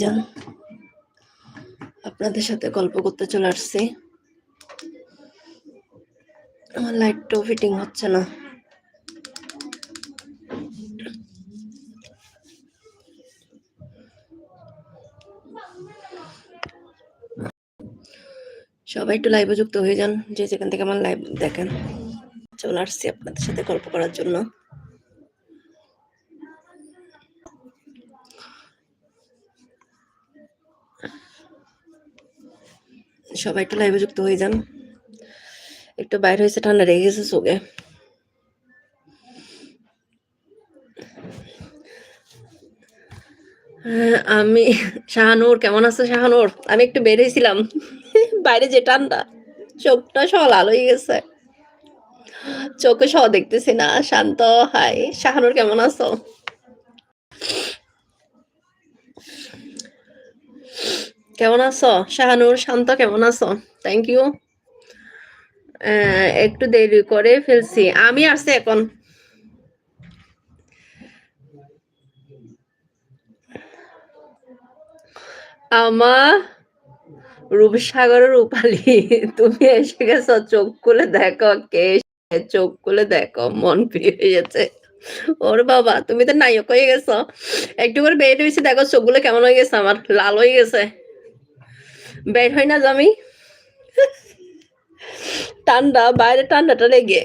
যান। আপনাদের সাথে গল্প করতে চলে আসছি। আমার লাইটটাও ফিটিং হচ্ছে না। সবাই একটু লাইভে যুক্ত হয়ে যান, যে যেখান থেকে আমার লাইভ দেখেন। চলে আসছি আপনাদের সাথে গল্প করার জন্য। সবাই একটু লাইভে যুক্ত হয়ে যান। একটু বাইরে হয়েছে ঠান্ডা লেগে গেছে চোখে। হ্যাঁ, আমি শাহানুর কেমন আছো শাহানুর? আমি একটু বেরিয়েছিলাম। বাইরে যে ঠান্ডা চোখটা সহ লাল হয়ে গেছে। চোখে সহ দেখতেছি না শান্ত হাই শাহানুর কেমন আছো? কেমন আছো? শাহানুর, শান্ত কেমন আছো? থ্যাংক ইউ একটু দেরি করে ফেলছি। আমি আসছি এখন। আমার রূপসাগরের রূপালি, তুমি এসে গেছো? চোখ খুলে দেখো কে চোখ খুলে দেখো, মন প্রিয় গেছে। ওর বাবা, তুমি তো নায়ক হয়ে গেছো। একটু করে বের হয়েছে, দেখো চোখগুলো কেমন হয়ে গেছে, আমার লাল হয়ে গেছে। বের হয় না জামি। ঠান্ডা বাইরে ঠান্ডাটা লেগে।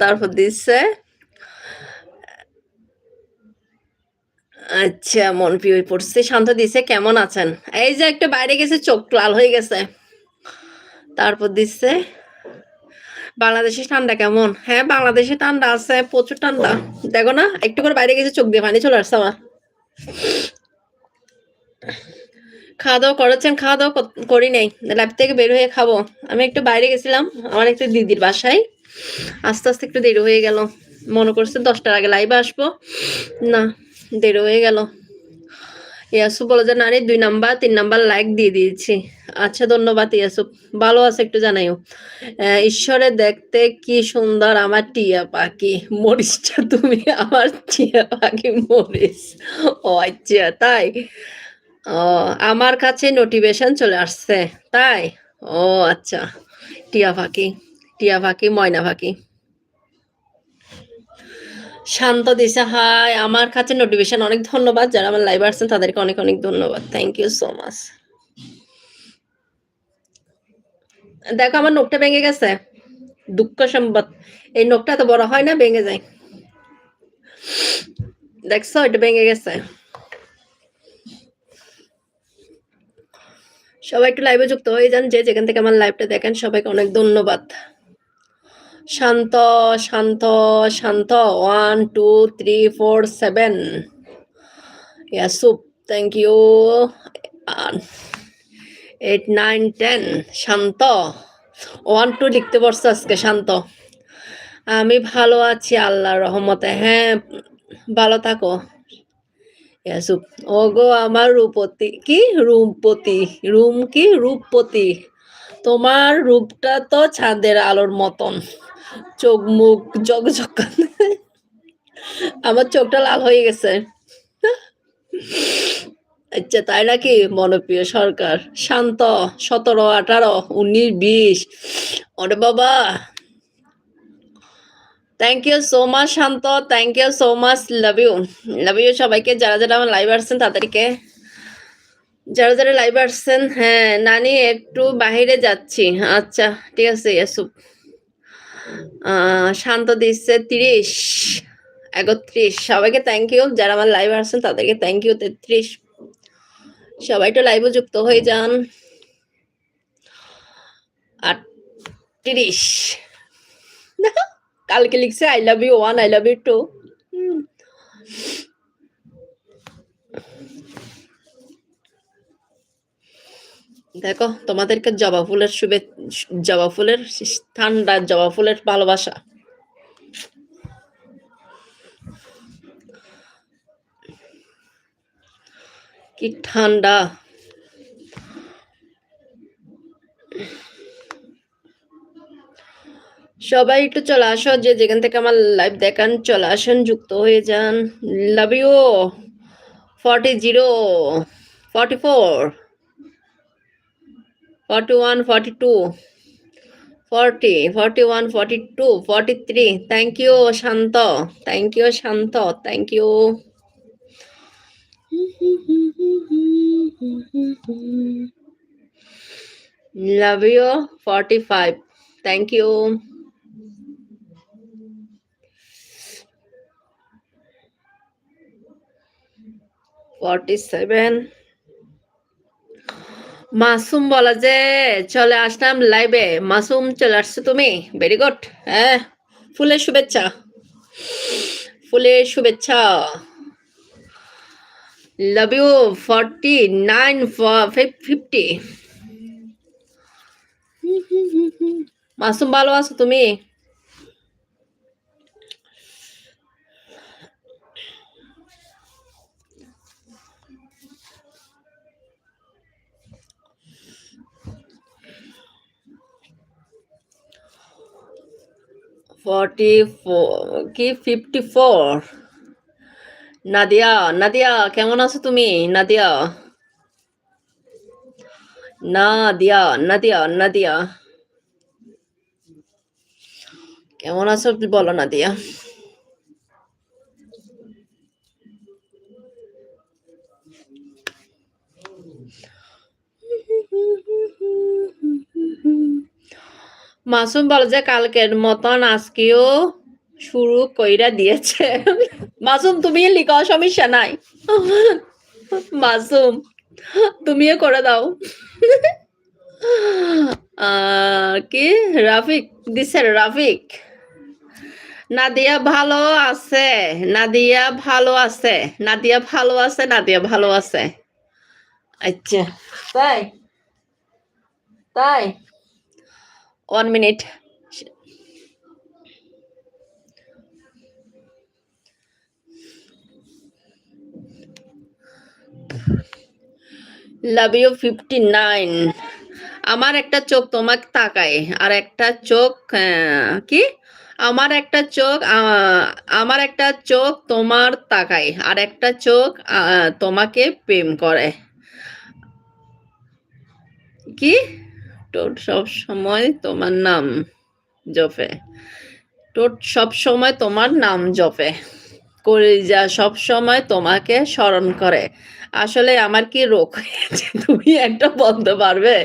তারপর দিচ্ছে। আচ্ছা মন প্রিয় পড়ছে। শান্ত দিছে, কেমন আছেন? এই যে একটা বাইরে গেছে, চোখ লাল হয়ে গেছে। তারপর দিচ্ছে। বাংলাদেশে ঠান্ডা কেমন? হ্যাঁ বাংলাদেশে ঠান্ডা আছে, প্রচুর ঠান্ডা। দেখো না, একটু করে বাইরে গেছে, চোখ দিয়ে পানি চলে আসছে আমার। খাওয়া দাওয়া করেছেন, খাওয়া দাওয়া করি নাই। ল্যাব থেকে বের হয়ে খাব। আমি একটু বাইরে গেছিলাম, আমার একটু দিদির বাসায়। আস্তে আস্তে একটু দেরি হয়ে গেল। মনে করছে দশটার আগে লাইভে আসব। না, দেরি হয়ে গেল। ইয়াসু বলে যে নারী দুই নাম্বার, তিন নাম্বার লাইক দিয়ে দিয়েছি। আচ্ছা ধন্যবাদ ইয়াসু। ভালো আছে, একটু জানাইও। ঈশ্বরে দেখতে কি সুন্দর আমার টিয়া পাখি। মরিচটা তুমি আমার টিয়া পাখি মরিচ। ও আচ্ছা তাই? ও, আমার কাছে নোটিফিকেশন চলে আসছে, তাই? ও আচ্ছা। টিয়া পাখি টিয়া পাখি, ময়না পাখি। শান্ত দিশা, হাই। আমার কাছে নোটিফিকেশন অনেক ধন্যবাদ। যারা আমার লাইভ আসছেন, তাদেরকে অনেক অনেক ধন্যবাদ। থ্যাংক ইউ সো মাচ দেখো, আমার নোকটা ভেঙে গেছে। দুঃখ সম্বাদ এই নোকটা তো বড় হয় না, ভেঙে যায়। দেখছ, এটা ভেঙে গেছে। সবাই একটু লাইভে যুক্ত হয়ে যান। যে যেখান থেকে আমার লাইভটা দেখেন, সবাইকে অনেক ধন্যবাদ। Shanto Shanto Shanto. One two three four seven ইয়াসুপ thank you eight nine ten Shanto. One two লিখতে পারছ আজকে, শান্ত। আমি ভালো আছি আল্লাহর রহমতে। হ্যাঁ ভালো থাকো। ইয়াসুপ ও গো আমার রূপতি, কি? রূপপতি রুম কি? রূপপতি। তোমার রূপটা তো ছাদের আলোর মতন। চোখ মুখ জগজগ আমার চোখটা লাল হয়ে গেছে। আচ্ছা তাই নাকি মনপ্রিয় সরকার? শান্ত, সতেরো, আঠারো, উনিশ, বিশ। ওরে বাবা। Thank you so much Shanto. Thank you so much love you love you সবাইকে। যারা যারা আমার লাইভ আসছেন, তাদেরকে। যারা যারা লাইভ আসছেন হ্যাঁ নানি, একটু বাহিরে যাচ্ছি। আচ্ছা ঠিক আছে শান্ত দিচ্ছে তিরিশ, একত্রিশ। সবাইকে থ্যাংক ইউ যারা আমার লাইভ আসছেন, তাদেরকে থ্যাংক ইউ তেত্রিশ। সবাই তো লাইভে যুক্ত হয়ে যান। আটত্রিশ। কালকে লিখছে I love you one I love you two দেখো, তোমাদেরকে জবা ফুলের শুভে জবা ফুলের ঠান্ডা, জবা ফুলের ভালোবাসা। কি ঠান্ডা। সবাই একটু চলে আসো, যে যেখান থেকে আমার লাইভ দেখান, চলে আসেন, যুক্ত হয়ে যান। Love you forty zero forty four 41, 42, 40, 41, 42, 43. Thank you, Shanto. Thank you, Shanto. Thank you. Love you. 45. Thank you. Forty-seven. Masum বলা যে, চলে আসলাম লাইভে মাসুম, চলে আসছো তুমি? ভেরি গুড হ্যাঁ ফুলের শুভেচ্ছা। ফুলের শুভেচ্ছা। Love you forty nine fifty Masum, ভালো আছো তুমি? ফর্টি ফোর কি? Fifty four? নাদিয়া নাদিয়া, কেমন আছো তুমি? নাদিয়া। নাদিয়া নাদিয়া নাদিয়া। কেমন আছো বলো, নাদিয়া। মাসুম বলে যে কালকের মতন আজকেও শুরু কইরা দিয়েছে। মাসুম তুমি লিখো, সমস্যা নাই। মাসুম, তুমিও করে দাও। কি? রাফিক, দিছে রাফিক। নাদিয়া ভালো আছে, নাদিয়া ভালো আছে, নাদিয়া ভালো আছে, নাদিয়া ভালো আছে। আচ্ছা। তাই? তাই? One minute love you fifty nine আমার একটা চোখ তোমাকে তাকায়, আর একটা চোখ কি? আমার একটা চোখ আমার একটা চোখ তোমার তাকায়, আর একটা চোখ তোমাকে প্রেম করে। কি? টোট সব সময় তোমার নাম জপে। টোট সব সময় তোমার নাম জপে। কলিজা সব সময় তোমাকে স্মরণ করে। আসলে আমার কি রোগ তুমি একটা বলতে পারবে?